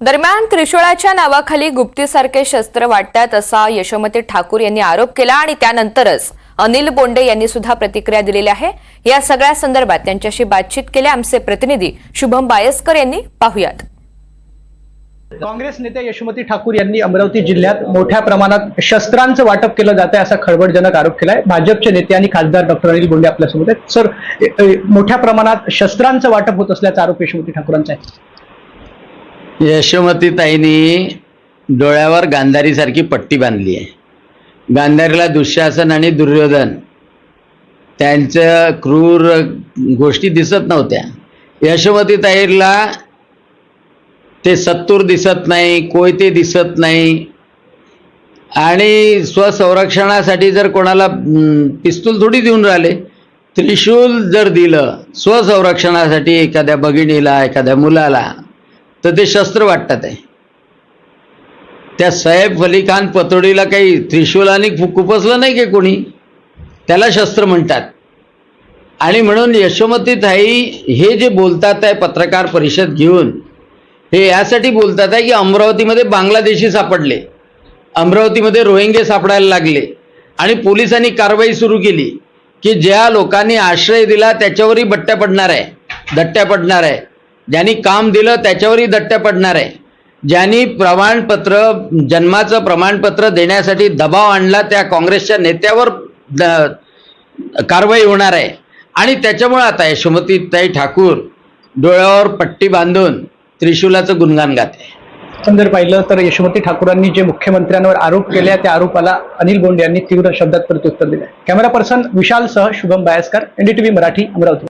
दरम्यान त्रिशूळाच्या नावाखाली गुप्तीसारखे शस्त्र वाटतात असा यशोमती ठाकूर यांनी आरोप केला आणि त्यानंतरच अनिल बोंडे यांनी सुद्धा प्रतिक्रिया दिलेली आहे. या सगळ्या संदर्भात त्यांच्याशी बातचीत केली आमचे प्रतिनिधी शुभम बायस्कर यांनी. पाहुयात. काँग्रेस नेते यशोमती ठाकूर यांनी अमरावती जिल्ह्यात मोठ्या प्रमाणात शस्त्रांचं वाटप केलं जात आहे असा खळबळजनक आरोप केलाय. भाजपचे नेते आणि खासदार डॉक्टर अनिल बोंडे आपल्यासोबत आहेत. सर मोठ्या प्रमाणात शस्त्रांचं वाटप होत असल्याचा आरोप यशोमती ठाकूरांचा आहे. यशोमतीताईंनी डोळ्यावर गांधारीसारखी पट्टी बांधली आहे. गांधारीला दुःशासन आणि दुर्योधन त्यांचं क्रूर गोष्टी दिसत नव्हत्या. यशोमतीताईला ते सत्तूर दिसत नाही कोयते दिसत नाही. आणि स्वसंरक्षणासाठी जर कोणाला पिस्तूल थोडी देऊन राहिले त्रिशूल जर दिलं स्वसंरक्षणासाठी एखाद्या भगिनीला एखाद्या मुलाला तर ते शस्त्र वाटतात आहे. त्या सैफ अली खान पतोडीला काही त्रिशूलाने खु- खुपसलं नाही की कोणी? त्याला शस्त्र म्हणतात. आणि म्हणून यशोमतीताई हे जे बोलतात आहे पत्रकार परिषद घेऊन हे यासाठी बोलतात आहे की अमरावतीमध्ये बांगलादेशी सापडले. अमरावतीमध्ये रोहिंगे सापडायला लागले. आणि पोलिसांनी कारवाई सुरू केली की ज्या लोकांनी आश्रय दिला त्याच्यावरही बट्ट्या पडणार आहे दट्ट्या पडणार आहे. ज्यांनी काम दिलं त्याच्यावरही दट्ट्या पडणार आहे. ज्यांनी प्रमाणपत्र जन्माचं प्रमाणपत्र देण्यासाठी दबाव आणला त्या काँग्रेसच्या नेत्यावर द- कारवाई होणार आहे. आणि त्याच्यामुळे आता यशोमतीताई ठाकूर डोळ्यावर पट्टी बांधून त्रिशूलाचं गुणगान गाते. पण जर पाहिलं तर यशोमती ठाकूरांनी जे मुख्यमंत्र्यांवर आरोप केले त्या आरोपाला अनिल बोंडे यांनी तीव्र शब्दात प्रत्युत्तर दिलं कॅमेरा पर्सन विशाल सह शुभम बायस्कर एनडीटीव्ही मराठी अमरावती.